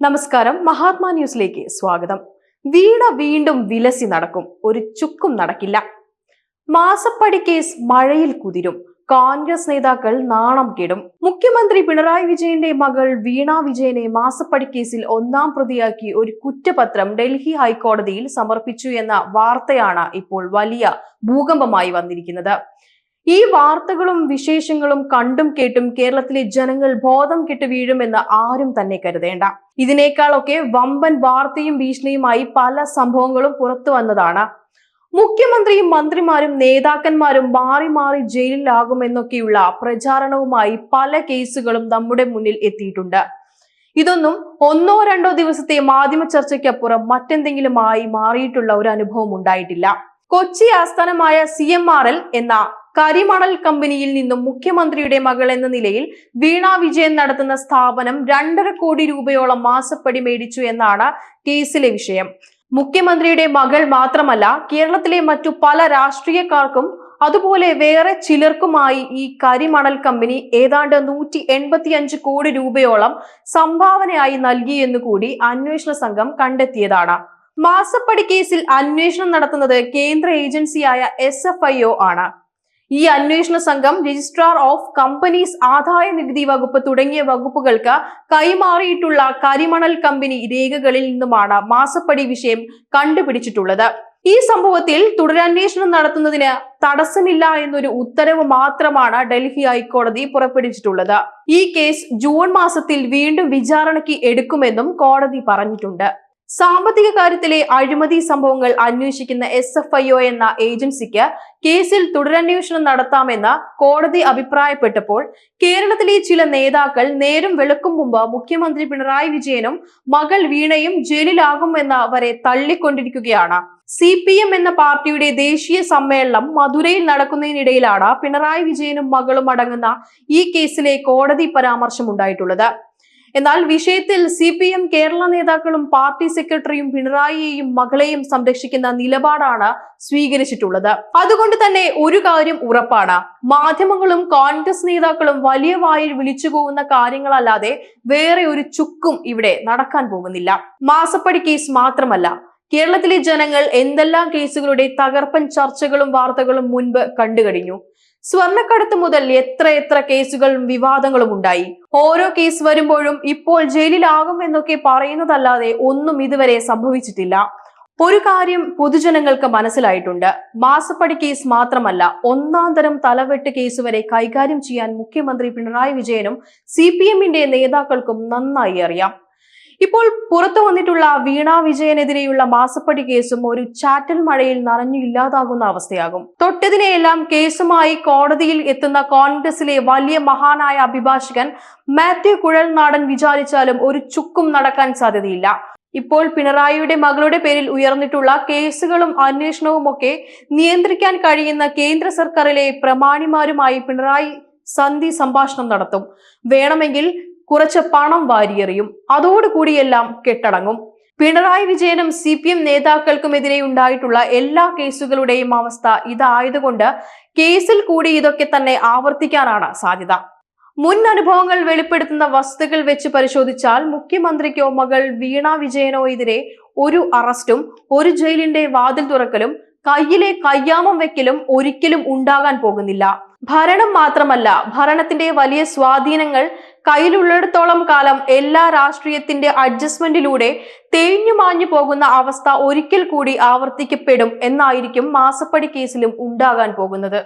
നമസ്കാരം. മഹാത്മാ ന്യൂസിലേക്ക് സ്വാഗതം. വീണ വീണ്ടും വിലസി നടക്കും. ഒരു ചുക്കും നടക്കില്ല. മാസപ്പടി കേസ് മഴയിൽ കുതിരും. കോൺഗ്രസ് നേതാക്കൾ നാണം കെടും. മുഖ്യമന്ത്രി പിണറായി വിജയന്റെ മകൾ വീണ വിജയനെ മാസപ്പടി കേസിൽ ഒന്നാം പ്രതിയാക്കി ഒരു കുറ്റപത്രം ഡൽഹി ഹൈക്കോടതിയിൽ സമർപ്പിച്ചു എന്ന വാർത്തയാണ് ഇപ്പോൾ വലിയ ഭൂകമ്പമായി വന്നിരിക്കുന്നത്. ഈ വാർത്തകളും വിശേഷങ്ങളും കണ്ടും കേട്ടും കേരളത്തിലെ ജനങ്ങൾ ബോധം കെട്ട് വീഴുമെന്ന് ആരും തന്നെ കരുതേണ്ട. ഇതിനേക്കാളൊക്കെ വമ്പൻ വാർത്തയും ഭീഷണിയുമായി പല സംഭവങ്ങളും പുറത്തു വന്നതാണ്. മുഖ്യമന്ത്രിയും മന്ത്രിമാരും നേതാക്കന്മാരും മാറി മാറി ജയിലിലാകുമെന്നൊക്കെയുള്ള പ്രചാരണവുമായി പല കേസുകളും നമ്മുടെ മുന്നിൽ എത്തിയിട്ടുണ്ട്. ഇതൊന്നും ഒന്നോ രണ്ടോ ദിവസത്തെ മാധ്യമ ചർച്ചയ്ക്കപ്പുറം മറ്റെന്തെങ്കിലുമായി മാറിയിട്ടുള്ള ഒരു അനുഭവം ഉണ്ടായിട്ടില്ല. കൊച്ചി ആസ്ഥാനമായ സി എന്ന കരിമണൽ കമ്പനിയിൽ നിന്നും മുഖ്യമന്ത്രിയുടെ മകൾ എന്ന നിലയിൽ വീണ വിജയൻ നടത്തുന്ന സ്ഥാപനം രണ്ടര കോടി രൂപയോളം മാസപ്പടി മേടിച്ചു എന്നാണ് കേസിലെ വിഷയം. മുഖ്യമന്ത്രിയുടെ മകൾ മാത്രമല്ല കേരളത്തിലെ മറ്റു പല രാഷ്ട്രീയക്കാർക്കും അതുപോലെ വേറെ ചിലർക്കുമായി ഈ കരിമണൽ കമ്പനി ഏതാണ്ട് നൂറ്റി എൺപത്തി അഞ്ച് കോടി രൂപയോളം സംഭാവനയായി നൽകിയെന്നു കൂടി അന്വേഷണ സംഘം കണ്ടെത്തിയതാണ്. മാസപ്പടി കേസിൽ അന്വേഷണം നടത്തുന്നത് കേന്ദ്ര ഏജൻസിയായ എസ് ആണ്. ഈ അന്വേഷണ സംഘം രജിസ്ട്രാർ ഓഫ് കമ്പനീസ് ആദായ നികുതി വകുപ്പ് തുടങ്ങിയ വകുപ്പുകൾക്ക് കൈമാറിയിട്ടുള്ള കരിമണൽ കമ്പനി രേഖകളിൽ നിന്നുമാണ് മാസപ്പടി വിഷയം കണ്ടുപിടിച്ചിട്ടുള്ളത്. ഈ സംഭവത്തിൽ തുടരന്വേഷണം നടത്തുന്നതിന് തടസ്സമില്ല എന്നൊരു ഉത്തരവ് മാത്രമാണ് ഡൽഹി ഹൈക്കോടതി പുറപ്പെടുവിച്ചിട്ടുള്ളത്. ഈ കേസ് ജൂൺ മാസത്തിൽ വീണ്ടും വിചാരണയ്ക്ക് എടുക്കുമെന്നും കോടതി പറഞ്ഞിട്ടുണ്ട്. സാമ്പത്തിക കാര്യത്തിലെ അഴിമതി സംഭവങ്ങൾ അന്വേഷിക്കുന്ന എസ് എഫ് ഐ ഒ എന്ന ഏജൻസിക്ക് കേസിൽ തുടരന്വേഷണം നടത്താമെന്ന് കോടതി അഭിപ്രായപ്പെട്ടപ്പോൾ കേരളത്തിലെ ചില നേതാക്കൾ നേരം വെളുക്കും മുമ്പ് മുഖ്യമന്ത്രി പിണറായി വിജയനും മകൾ വീണയും ജയിലിലാകുമെന്ന് വരെ തള്ളിക്കൊണ്ടിരിക്കുകയാണ്. സി പി എം എന്ന പാർട്ടിയുടെ ദേശീയ സമ്മേളനം മധുരയിൽ നടക്കുന്നതിനിടയിലാണ് പിണറായി വിജയനും മകളും അടങ്ങുന്ന ഈ കേസിലെ കോടതി പരാമർശം ഉണ്ടായിട്ടുള്ളത് എന്നാൽ വിഷയത്തിൽ സി പി എം കേരള നേതാക്കളും പാർട്ടി സെക്രട്ടറിയും പിണറായിയെയും മകളെയും സംരക്ഷിക്കുന്ന നിലപാടാണ് സ്വീകരിച്ചിട്ടുള്ളത്. അതുകൊണ്ട് തന്നെ ഒരു കാര്യം ഉറപ്പാണ്. മാധ്യമങ്ങളും കോൺഗ്രസ് നേതാക്കളും വലിയ വായിൽ വിളിച്ചു പോകുന്ന കാര്യങ്ങളല്ലാതെ വേറെ ഒരു ചുക്കും ഇവിടെ നടക്കാൻ പോകുന്നില്ല. മാസപ്പടി കേസ് മാത്രമല്ല കേരളത്തിലെ ജനങ്ങൾ എന്തെല്ലാം കേസുകളുടെ തകർപ്പൻ ചർച്ചകളും വാർത്തകളും മുൻപ് കണ്ടു കഴിഞ്ഞു സ്വർണക്കടത്ത് മുതൽ എത്ര എത്ര കേസുകളും വിവാദങ്ങളും ഉണ്ടായി. ഓരോ കേസ് വരുമ്പോഴും ഇപ്പോൾ ജയിലിലാകും എന്നൊക്കെ പറയുന്നതല്ലാതെ ഒന്നും ഇതുവരെ സംഭവിച്ചിട്ടില്ല. ഒരു കാര്യം പൊതുജനങ്ങൾക്ക് മനസ്സിലായിട്ടുണ്ട്. മാസപ്പടി കേസ് മാത്രമല്ല ഒന്നാം തരം തലവെട്ട് കേസ് വരെ കൈകാര്യം ചെയ്യാൻ മുഖ്യമന്ത്രി പിണറായി വിജയനും സി നേതാക്കൾക്കും നന്നായി അറിയാം. ഇപ്പോൾ പുറത്തു വന്നിട്ടുള്ള വീണ വിജയനെതിരെയുള്ള മാസപ്പടി കേസും ഒരു ചാറ്റൽ മഴയിൽ നനഞ്ഞു ഇല്ലാതാകുന്ന അവസ്ഥയാകും. തൊട്ടതിനെയെല്ലാം കേസുമായി കോടതിയിൽ എത്തുന്ന കോൺഗ്രസിലെ വലിയ മഹാനായ അഭിഭാഷകൻ മാത്യു കുഴൽനാടൻ വിചാരിച്ചാലും ഒരു ചുക്കും നടക്കാൻ സാധ്യതയില്ല. ഇപ്പോൾ പിണറായിയുടെ മകളുടെ പേരിൽ ഉയർന്നിട്ടുള്ള കേസുകളും അന്വേഷണവും ഒക്കെ നിയന്ത്രിക്കാൻ കഴിയുന്ന കേന്ദ്ര സർക്കാരിലെ പ്രമാണിമാരുമായി പിണറായി സന്ധി സംഭാഷണം നടത്തും. വേണമെങ്കിൽ കുറച്ച് പണം വാരിയെറിയും. അതോടുകൂടിയെല്ലാം കെട്ടടങ്ങും. പിണറായി വിജയനും സി പി എം നേതാക്കൾക്കുമെതിരെ ഉണ്ടായിട്ടുള്ള എല്ലാ കേസുകളുടെയും അവസ്ഥ ഇതായതുകൊണ്ട് കേസിൽ കൂടി ഇതൊക്കെ തന്നെ ആവർത്തിക്കാനാണ് സാധ്യത. മുൻ അനുഭവങ്ങൾ വെളിപ്പെടുത്തുന്ന വസ്തുക്കൾ വെച്ച് പരിശോധിച്ചാൽ മുഖ്യമന്ത്രിക്കോ മകൾ വീണ വിജയനോ എതിരെ ഒരു അറസ്റ്റും ഒരു ജയിലിന്റെ വാതിൽ തുറക്കലും കയ്യിലെ കയ്യാമം വെക്കലും ഒരിക്കലും ഉണ്ടാകാൻ പോകുന്നില്ല. ഭരണം മാത്രമല്ല ഭരണത്തിന്റെ വലിയ സ്വാധീനങ്ങൾ കയ്യിലുള്ളിടത്തോളം കാലം എല്ലാ രാഷ്ട്രീയത്തിന്റെ അഡ്ജസ്റ്റ്മെന്റിലൂടെ തേഞ്ഞു മാഞ്ഞു പോകുന്ന അവസ്ഥ ഒരിക്കൽ കൂടി ആവർത്തിക്കപ്പെടും എന്നായിരിക്കും മാസപ്പടി കേസിലും ഉണ്ടാകാൻ പോകുന്നത്.